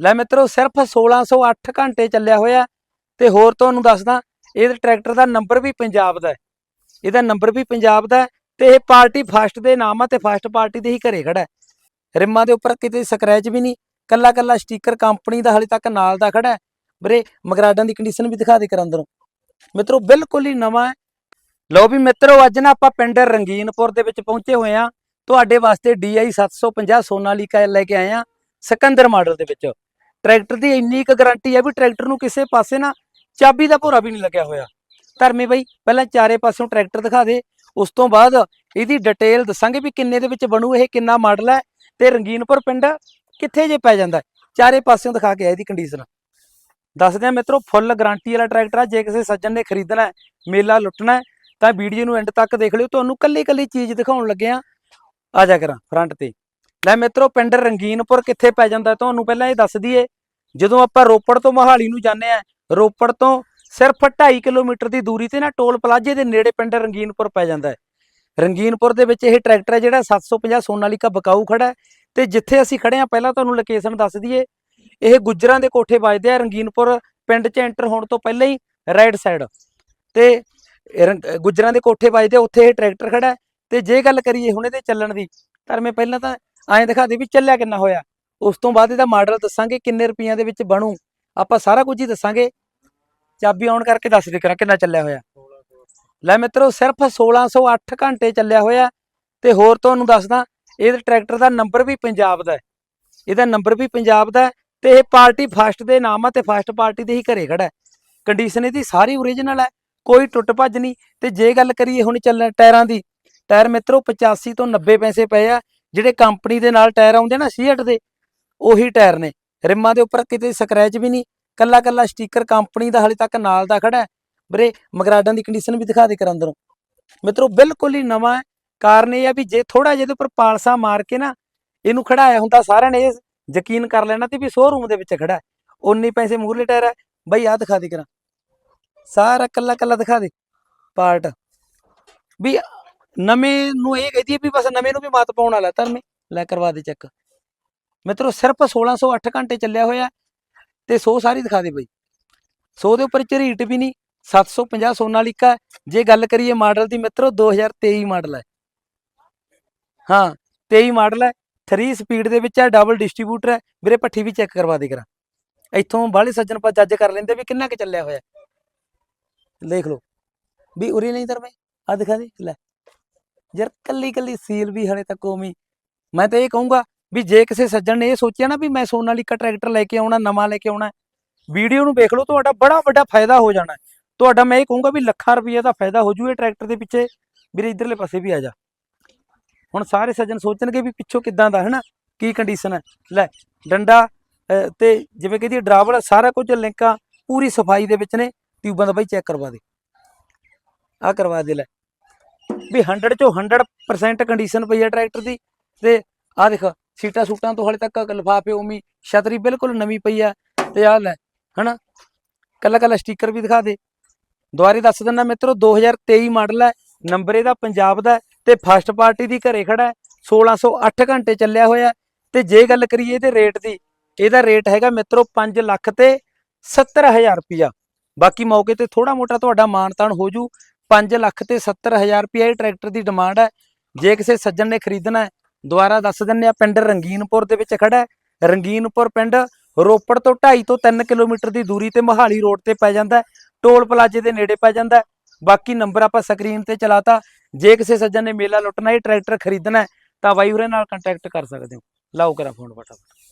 ਲੈ ਮਿੱਤਰੋ, ਸਿਰਫ 1608 ਘੰਟੇ ਚੱਲਿਆ ਹੋਇਆ ਤੇ ਹੋਰ ਤੁਹਾਨੂੰ ਦੱਸਦਾ, ਇਹ ਟਰੈਕਟਰ ਦਾ ਨੰਬਰ ਵੀ ਪੰਜਾਬ ਦਾ ਹੈ। ਇਹਦਾ ਨੰਬਰ ਵੀ ਪੰਜਾਬ ਦਾ ਤੇ ਇਹ ਪਾਰਟੀ ਫਸਟ ਦੇ ਨਾਮ ਆ ਤੇ ਫਸਟ ਪਾਰਟੀ ਦੇ ਹੀ ਘਰੇ ਖੜਾ ਹੈ। ਰਿਮਾਂ ਦੇ ਉੱਪਰ ਕਿਤੇ ਸਕ੍ਰੈਚ ਵੀ ਨਹੀਂ ਕੱਲਾ ਕੱਲਾ ਸਟicker ਕੰਪਨੀ ਦਾ ਹਲੇ ਤੱਕ ਨਾਲ ਦਾ ਖੜਾ ਹੈ। ਵੀਰੇ, ਮਗਰਾਡਾਂ ਦੀ ਕੰਡੀਸ਼ਨ ਵੀ ਦਿਖਾ ਦੇ ਕਰ ਅੰਦਰੋਂ। ਮਿੱਤਰੋ, ਬਿਲਕੁਲ ਹੀ ਨਵਾਂ ਹੈ। ਲਓ ਵੀ ਮਿੱਤਰੋ, ਅੱਜ ਨਾ ਆਪਾਂ ਪਿੰਡ ਰੰਗੀਨਪੁਰ ਦੇ ਵਿੱਚ ਪਹੁੰਚੇ ਹੋਏ ਆ ਤੁਹਾਡੇ ਵਾਸਤੇ DI 750 ਸੋਨਾਲੀਕਾ ਲੈ ਕੇ ਆਏ ਆ ਸਿਕੰਦਰ ਮਾਡਲ ਦੇ ਵਿੱਚ। ਟਰੈਕਟਰ ਦੀ ਇੰਨੀ ਕੁ ਗਾਰੰਟੀ ਹੈ ਵੀ ਟਰੈਕਟਰ ਨੂੰ ਕਿਸੇ ਪਾਸੇ ਨਾ ਚਾਬੀ ਦਾ ਭੋਰਾ ਵੀ ਨਹੀਂ ਲੱਗਿਆ ਹੋਇਆ। ਧਰਮੇ ਬਾਈ, ਪਹਿਲਾਂ ਚਾਰੇ ਪਾਸਿਓਂ ਟਰੈਕਟਰ ਦਿਖਾ ਦੇ, ਉਸ ਤੋਂ ਬਾਅਦ ਇਹਦੀ ਡਿਟੇਲ ਦੱਸਾਂਗੇ ਵੀ ਕਿੰਨੇ ਦੇ ਵਿੱਚ ਬਣੂ, ਇਹ ਕਿੰਨਾ ਮਾਡਲ ਹੈ ਤੇ ਰੰਗੀਨਪੁਰ ਪਿੰਡ ਕਿੱਥੇ ਜੇ ਪੈ ਜਾਂਦਾ। ਚਾਰੇ ਪਾਸਿਓਂ ਦਿਖਾ ਕੇ ਆ ਇਹਦੀ ਕੰਡੀਸ਼ਨ ਦੱਸਦੇ ਆ ਮਿੱਤਰੋ ਫੁੱਲ ਗਾਰੰਟੀ ਵਾਲਾ ਟਰੈਕਟਰ ਆ, ਜੇ ਕਿਸੇ ਸੱਜਣ ਨੇ ਖਰੀਦਣਾ ਮੇਲਾ ਲੁੱਟਣਾ ਤਾਂ ਵੀਡੀਓ ਨੂੰ ਐਂਡ ਤੱਕ ਦੇਖ ਲਿਓ। ਤੁਹਾਨੂੰ ਕੱਲੀ ਕੱਲੀ ਚੀਜ਼ ਦਿਖਾਉਣ ਲੱਗੇ ਆ। ਆ ਜਾ ਕਰਾਂ ਫਰੰਟ ਤੇ। ਲੈ ਮਿੱਤਰੋ ਪਿੰਡ ਰੰਗੀਨਪੁਰ ਕਿੱਥੇ ਪੈ ਜਾਂਦਾ ਤੁਹਾਨੂੰ ਪਹਿਲਾਂ ਇਹ ਦੱਸ ਦਈਏ ਜਦੋਂ ਆਪਾਂ ਰੋਪੜ ਤੋਂ ਮੋਹਾਲੀ ਨੂੰ ਜਾਂਦੇ ਆ ਰੋਪੜ ਤੋਂ ਸਿਰਫ 2.5 ਕਿਲੋਮੀਟਰ ਦੀ ਦੂਰੀ ਤੇ ਨਾ ਟੋਲ ਪਲਾਜ਼ੇ ਦੇ ਨੇੜੇ ਪਿੰਡ ਰੰਗੀਨਪੁਰ ਪੈ ਜਾਂਦਾ ਹੈ। ਰੰਗੀਨਪੁਰ ਦੇ ਵਿੱਚ ਇਹ ਟਰੈਕਟਰ ਹੈ ਜਿਹੜਾ 750 ਸੋਨਾਲੀਕਾ ਬਕਾਊ ਖੜਾ ਹੈ ਤੇ ਜਿੱਥੇ ਅਸੀਂ ਖੜੇ ਆ ਪਹਿਲਾਂ ਤੁਹਾਨੂੰ ਲੋਕੇਸ਼ਨ ਦੱਸ ਦਈਏ ਇਹ ਗੁੱਜਰਾਂ ਦੇ ਕੋਠੇ ਵੱਜਦੇ ਆ ਰੰਗੀਨਪੁਰ ਪਿੰਡ 'ਚ ਐਂਟਰ ਹੋਣ ਤੋਂ ਪਹਿਲਾਂ ਹੀ ਰਾਈਟ ਸਾਈਡ ਤੇ ਰੰਗ- ਗੁੱਜਰਾਂ ਦੇ ਕੋਠੇ ਵੱਜਦੇ ਆ, ਉੱਥੇ ਇਹ ਟਰੈਕਟਰ ਖੜਾ ਹੈ। ਤੇ ਜੇ ਗੱਲ ਕਰੀਏ ਹੁਣ ਇਹਦੇ ਚੱਲਣ ਦੀ ਤਾਂ ਮੈਂ ਪਹਿਲਾਂ ਤਾਂ ਐਂ ਦਿਖਾ ਦੇ ਵੀ ਚੱਲਿਆ ਕਿੰਨਾ ਹੋਇਆ। ਉਸ ਤੋਂ ਬਾਅਦ ਇਹਦਾ ਮਾਡਲ ਦੱਸਾਂਗੇ ਕਿੰਨੇ ਰੁਪਈਆਂ ਦੇ ਵਿੱਚ ਬਣੂ। ਆਪਾਂ ਸਾਰਾ ਕੁਝ ਹੀ ਦੱਸਾਂਗੇ। ਚਾਬੀ ਆਉਣ ਕਰਕੇ ਦੱਸ ਦੇ ਕਰਾਂ ਕਿੰਨਾ ਚੱਲਿਆ ਹੋਇਆ। ਲੈ ਮਿੱਤਰੋ, ਸਿਰਫ 1608 ਘੰਟੇ ਚੱਲਿਆ ਹੋਇਆ। ਤੇ ਹੋਰ ਤੁਹਾਨੂੰ ਦੱਸਦਾ, ਇਹ ਟਰੈਕਟਰ ਦਾ ਨੰਬਰ ਵੀ ਪੰਜਾਬ ਦਾ ਹੈ। ਇਹਦਾ ਨੰਬਰ ਵੀ ਪੰਜਾਬ ਦਾ ਹੈ ਤੇ ਇਹ ਪਾਰਟੀ ਫਸਟ ਦੇ ਨਾਮ ਆ ਤੇ ਫਸਟ ਪਾਰਟੀ ਦੇ ਹੀ ਘਰੇ ਖੜਾ ਕੰਡੀਸ਼ਨ ਇਹਦੀ ਸਾਰੀ ਓਰੀਜਨਲ ਹੈ, ਕੋਈ ਟੁੱਟ ਭੱਜ ਨਹੀਂ। ਤੇ ਜੇ ਗੱਲ ਕਰੀਏ ਹੁਣ ਚੱਲਣ ਟਾਇਰਾਂ ਦੀ, ਟਾਇਰ ਮਿੱਤਰੋ 85 ਤੋਂ 90 ਪੈਸੇ ਪਏ ਆ। ਜਿਹੜੇ ਕੰਪਨੀ ਦੇ ਨਾਲ ਟਾਇਰ ਆਉਂਦੇ ਨਾ ਸੀਟ ਦੇ, ਉਹੀ ਟਾਇਰ ਨੇ। ਰਿਮਾਂ ਦੇ ਉੱਪਰ ਕਿਤੇ ਸਕ੍ਰੈਚ ਵੀ ਨਹੀਂ। ਕੱਲਾ ਕੱਲਾ ਸਟicker ਕੰਪਨੀ ਦਾ ਹਲੇ ਤੱਕ ਨਾਲ ਦਾ ਖੜਾ ਹੈ। ਵੀਰੇ, ਮਗਰਾਡਾਂ ਦੀ ਕੰਡੀਸ਼ਨ ਵੀ ਦਿਖਾ ਦੇ ਕਰ ਅੰਦਰੋਂ। ਮਿੱਤਰੋ, ਬਿਲਕੁਲ ਹੀ ਨਵਾਂ ਹੈ। ਕਾਰਨ ਇਹ ਆ ਵੀ ਜੇ ਥੋੜਾ ਜਿਹਾ ਇਹਦੇ ਉੱਪਰ ਪਾਲਸਾ ਮਾਰ ਕੇ ਨਾ ਇਹਨੂੰ ਖੜਾਇਆ ਹੁੰਦਾ, ਸਾਰਿਆਂ ਨੇ ਇਹ ਯਕੀਨ ਕਰ ਲੈਣਾ ਤੇ ਵੀ ਸ਼ੋਰੂਮ ਦੇ ਵਿੱਚ ਖੜਾ ਹੈ। ਉਨੇ ਪੈਸੇ ਮੂਰਲੇ ਟਾਇਰ ਹੈ। ਬਈ ਆ ਦਿਖਾ ਦੇ ਕਰਾਂ ਸਾਰਾ ਕੱਲਾ ਕੱਲਾ ਦਿਖਾ ਦੇ। ਪਾਰਟ। ਵੀ ਨਵੇਂ ਨੂੰ ਇਹ ਕਹਦੀ ਵੀ ਬਸ ਨਵੇਂ ਨੂੰ ਵੀ ਮਾਤ ਪਾਉਣ ਵਾਲਾ ਧਰਮੇ ਲੈ ਕਰਵਾ ਦੇ ਚੈੱਕ। ਮਿੱਤਰੋ, ਸਿਰਫ 1608 ਘੰਟੇ ਚੱਲਿਆ ਹੋਇਆ ਤੇ 100 ਸਾਰੀ ਦਿਖਾ ਦੇ ਬਈ। 100 ਦੇ ਉੱਪਰ ਝਰੀਟ ਵੀ ਨਹੀਂ 750 ਸੋਨਾਲੀਕਾ ਜੇ ਗੱਲ ਕਰੀਏ ਮਾਡਲ ਦੀ, ਮਿੱਤਰੋ 2023 ਮਾਡਲ ਹੈ। ਹਾਂ 23 ਮਾਡਲ ਹੈ। 3 ਸਪੀਡ ਦੇ ਵਿੱਚ ਹੈ ਡਬਲ ਡਿਸਟ੍ਰੀਬਿਊਟਰ ਹੈ। ਵੀਰੇ, ਪੱਠੀ ਵੀ ਚੈੱਕ ਕਰਵਾ ਦੇ ਕਰਾਂ ਇੱਥੋਂ ਬਾਹਲੇ ਸੱਜਣ ਪਾ ਜੱਜ ਕਰ ਲੈਂਦੇ ਵੀ ਕਿੰਨਾ ਕੁ ਚੱਲਿਆ ਹੋਇਆ ਦੇਖ ਲਓ। ਵੀ ਉਰੇ ਨਹੀਂ ਧਰਮੇ ਆ ਦਿਖਾ ਦੇ, ਲੈ। ਯਾਰ ਕੱਲੀ ਕੱਲੀ ਸੀਲ ਵੀ ਹਲੇ ਤੱਕ ਉਵੇਂ ਹੀ। ਮੈਂ ਤਾਂ ਇਹ ਕਹੂੰਗਾ ਵੀ ਜੇ ਕਿਸੇ ਸੱਜਣ ਨੇ ਇਹ ਸੋਚਿਆ ਨਾ ਵੀ ਮੈਂ ਸੋਨਾਲੀਕਾ ਟਰੈਕਟਰ ਲੈ ਕੇ ਆਉਣਾ, ਨਵਾਂ ਲੈ ਕੇ ਆਉਣਾ, ਵੀਡੀਓ ਨੂੰ ਵੇਖ ਲਓ, ਤੁਹਾਡਾ ਬੜਾ ਵੱਡਾ ਫਾਇਦਾ ਹੋ ਜਾਣਾ। ਤੁਹਾਡਾ ਮੈਂ ਇਹ ਕਹੂੰਗਾ ਵੀ ਲੱਖਾਂ ਰੁਪਏ ਦਾ ਫਾਇਦਾ ਹੋ ਜੂ ਇਹ ਟਰੈਕਟਰ ਦੇ ਪਿੱਛੇ। ਵੀਰੇ ਇਧਰਲੇ ਪਾਸੇ ਵੀ ਆ ਜਾ। ਹੁਣ ਸਾਰੇ ਸੱਜਣ ਸੋਚਣਗੇ ਵੀ ਪਿੱਛੋਂ ਕਿੱਦਾਂ ਦਾ, ਹੈਨਾ? ਕੀ ਕੰਡੀਸ਼ਨ ਹੈ? ਲੈ, ਡੰਡਾ ਤੇ ਜਿਵੇਂ ਕਹਿੰਦੀ ਇਹਦੀ ਡਰਾਵਲ, ਸਾਰਾ ਕੁਝ ਲਿੰਕਾਂ ਪੂਰੀ ਸਫ਼ਾਈ ਦੇ ਵਿੱਚ ਨੇ, ਟਿਊਬਾਂ ਦਾ ਬਾਈ ਚੈੱਕ ਕਰਵਾ ਦੇ। ਆ ਕਰਵਾ ਦੇ, ਲੈ। ਵੀ 100 ਚੋਂ 100% ਕੰਡੀਸ਼ਨ ਪਈ ਹੈ ਟਰੈਕਟਰ ਦੀ। ਤੇ ਆ ਦੇਖ, ਸੀਟਾਂ ਸੂਟਾਂ ਤੋਂ ਹਲੇ ਤੱਕ ਲਿਫਾਫੇ ਉਮੀ ਛਤਰੀ ਬਿਲਕੁਲ ਨਵੀਂ ਪਈ ਆ ਤੇ ਆ ਲੈ, ਹਨਾ? ਕੱਲਾ ਕੱਲਾ ਸਟicker ਵੀ ਦਿਖਾ ਦੇ। ਦੁਬਾਰੇ ਦੱਸ ਦਿੰਦਾ ਮਿੱਤਰੋ 2023 ਮਾਡਲ ਹੈ ਨੰਬਰ ਇਹਦਾ ਪੰਜਾਬ ਦਾ ਤੇ ਫਸਟ ਪਾਰਟੀ ਦੀ ਘਰੇ ਖੜਾ ਹੈ 1608 ਘੰਟੇ ਚੱਲਿਆ ਹੋਇਆ। ਤੇ ਜੇ ਗੱਲ ਕਰੀਏ ਇਹਦੇ ਰੇਟ ਦੀ, ਇਹਦਾ ਰੇਟ ਹੈਗਾ ਮਿੱਤਰੋ 5 ਲੱਖ ਤੇ 70000 ਰੁਪਿਆ ਬਾਕੀ ਮੌਕੇ ਤੇ ਥੋੜਾ ਮੋਟਾ ਤੁਹਾਡਾ ਮਾਨਤਾਨ ਹੋ ਜੂ। 5 ਲੱਖ ਤੇ 70000 ਰੁਪਿਆ ਇਹ ਟਰੈਕਟਰ ਦੀ ਡਿਮਾਂਡ ਹੈ। ਜੇ ਕਿਸੇ ਸੱਜਣ ਨੇ ਖਰੀਦਣਾ ਹੈ, ਦੁਬਾਰਾ ਦੱਸ ਦਿੰਨੇ ਆ ਪਿੰਡ ਰੰਗੀਨਪੁਰ ਦੇ ਵਿੱਚ ਖੜਾ ਹੈ। ਰੰਗੀਨਪੁਰ ਪਿੰਡ ਰੋਪੜ ਤੋਂ 2.5 ਤੋਂ 3 ਕਿਲੋਮੀਟਰ ਦੀ ਦੂਰੀ ਤੇ ਮੋਹਾਲੀ ਰੋਡ ਤੇ ਪੈ ਜਾਂਦਾ ਟੋਲ ਪਲਾਜ਼ੇ ਦੇ ਨੇੜੇ ਪੈ ਜਾਂਦਾ ਬਾਕੀ ਨੰਬਰ ਆਪਾਂ ਸਕਰੀਨ ਤੇ ਚਲਾਤਾ। ਜੇ ਕਿਸੇ ਸੱਜਣ ਨੇ ਮੇਲਾ ਲੁੱਟਣਾ, ਇਹ ਟਰੈਕਟਰ ਖਰੀਦਣਾ ਹੈ, ਤਾਂ ਬਾਈ ਉਰੇ ਨਾਲ ਕੰਟੈਕਟ ਕਰ ਸਕਦੇ ਹੋ। ਲਾਓ ਕਰਾ ਫੋਨ ਫਟਾਫਟ।